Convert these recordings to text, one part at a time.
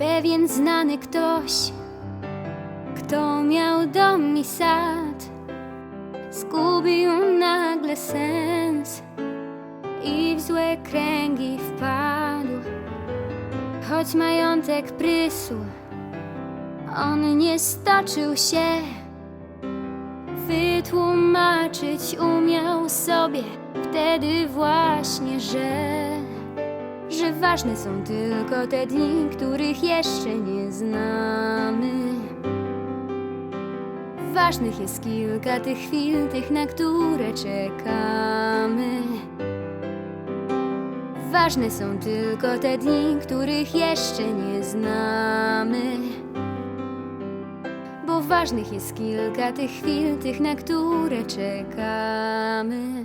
Pewien znany ktoś, kto miał dom i sad, zgubił nagle sens i w złe kręgi wpadł. Choć majątek prysł, on nie stoczył się. Wytłumaczyć umiał sobie wtedy właśnie, że że ważne są tylko te dni, których jeszcze nie znamy. Ważnych jest kilka tych chwil, tych, na które czekamy. Ważne są tylko te dni, których jeszcze nie znamy. Bo ważnych jest kilka tych chwil, tych, na które czekamy.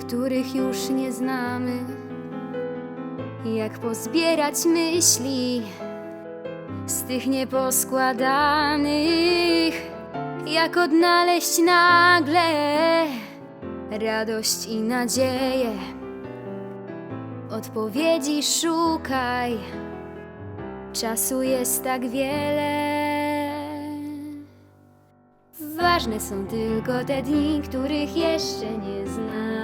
których już nie znamy? Jak pozbierać myśli z tych nieposkładanych? Jak odnaleźć nagle radość i nadzieję? Odpowiedzi szukaj, czasu jest tak wiele. Ważne są tylko te dni, których jeszcze nie znamy.